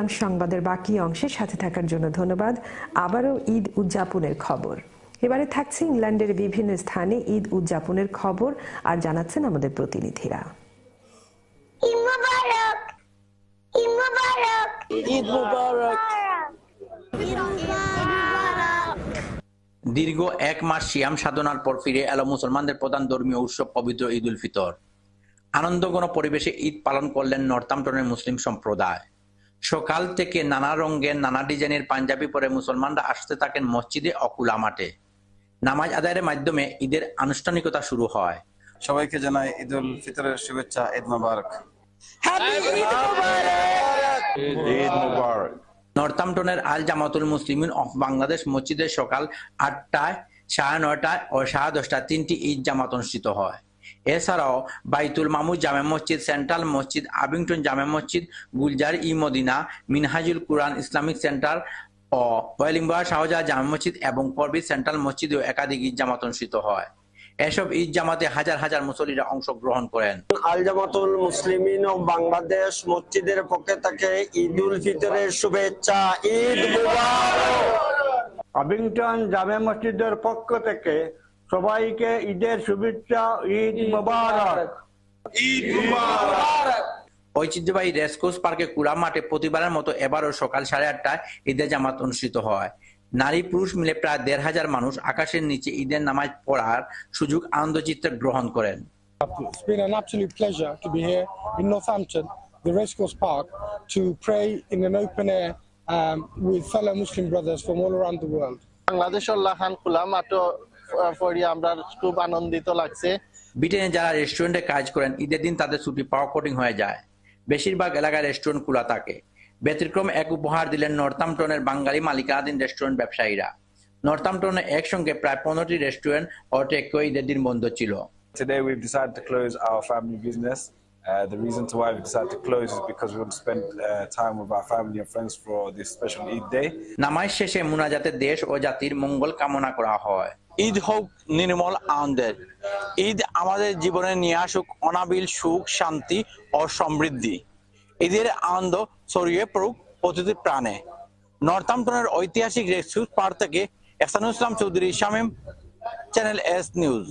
এলাম সংবাদের বাকি অংশের সাথে থাকার জন্য ধন্যবাদ। আবারও ঈদ উদযাপনের খবর। এবারে থাকছে ইংল্যান্ডের বিভিন্ন স্থানে ঈদ উদযাপনের খবর আর জানাচ্ছেন আমাদের প্রতিনিধিরা। ঈদ মুবারক! ঈদ মুবারক! ঈদ মুবারক! ঈদ মুবারক! দীর্ঘ এক মাস সিয়াম সাধনার পর ফিরে এলো মুসলমানদের প্রধান ধর্মীয় উৎসব পবিত্র ঈদ উল ফিতর আনন্দঘন পরিবেশে ঈদ পালন করলেন নর্থাম্পটনের মুসলিম সম্প্রদায়। সকাল থেকে নানা রঙের নানা ডিজাইনের পাঞ্জাবি পরে মুসলমানরা আসতে থাকেন মসজিদে অকুলা মাঠে। নামাজ আদায়ের মাধ্যমে ঈদের আনুষ্ঠানিকতা শুরু হয়। সবাইকে জানাই ঈদ উল ফিতরের শুভেচ্ছা ঈদ মোবারক। ঈদ নর্থাম্পটনের আল জামাতুল মুসলিমিন অফ বাংলাদেশ মসজিদে সকাল আটটায় সাড়ে নয়টায় ও সাড়ে দশটায় তিনটি ঈদ জামাত অনুষ্ঠিত হয়। এছাড়াও বাইতুল মামুদ জামে মসজিদ সেন্ট্রাল মসজিদ আবিংটন জামে মসজিদ গুলজার ই মদিনা মিনহাজুল কুরআন ইসলামিক সেন্টার ও ওয়েলিংবাগ শাহজাহ জামে মসজিদ এবং পরবিত সেন্ট্রাল মসজিদেও একাধিক ঈদ জামাত অনুষ্ঠিত হয়। এসব ঈদ জামাতে হাজার হাজার মুসল্লিরা অংশগ্রহণ করেন। আল জামাতুল মুসলিমিন ও বাংলাদেশ মসজিদের পক্ষে থেকে ঈদ উল ফিতরের শুভেচ্ছা ঈদ মুবারক। আবিংটন জামে মসজিদের পক্ষ থেকে সবাইকে ঈদের শুভেচ্ছা ঈদ মোবারক। ঐতিহ্যবাহী রেসকোর্স পার্কে কুড়া মাঠে প্রতিবারের মতো এবারও সকাল সাড়ে আটটায় ঈদের জামাত অনুষ্ঠিত হয়। নারী পুরুষ মিলে প্রায় দেড় হাজার মানুষ আকাশের নিচে ঈদের নামাজ পড়ার সুযোগ আনন্দচিত্তে গ্রহণ করেন। It's been an absolute pleasure to be here in Northampton, the Racecourse Park, to pray in an open air um, with fellow Muslim brothers from all around the world. বাংলাদেশের লাখান খোলা মাঠ পড়ি আমরা খুব আনন্দিত লাগছে। ব্রিটেনে যারা রেস্টুরেন্টে কাজ করেন ঈদের দিন তাদের ছুটি পাওয়া কঠিন হয়ে যায়। বেশিরভাগ এলাকায় রেস্টুরেন্ট খোলা থাকে। ব্যতিক্রম এক উপহার দিলেন নর্থাম্পটনের বাঙালি মালিকাধীন রেস্টুরেন্ট ব্যবসায়ীরা। নর্থাম্পটনে একসঙ্গে প্রায় পনেরোটি রেস্টুরেন্ট ও টেকওয়ে ঈদের দিন বন্ধ ছিল। Today we've decided to close our family business. Uh, the reason to why we decided to close is because we want to spend uh, time with our family and friends for this special Eid day. নামাজ শেষে মুনাজাতে দেশ ও জাতির মঙ্গল কামনা করা হয়। ঈদ হোক নির্মল আনন্দের ঈদ আমাদের জীবনে নিয়ে আসুক অনাবিল সুখ শান্তি ও সমৃদ্ধি। ঈদের আনন্দ ছড়িয়ে পড়ুক প্রতিটি প্রাণে। নর্থাম্পটনের ঐতিহাসিক রেস্টুর পার থেকে Ehsanul Islam Chowdhury Shamim channel S news.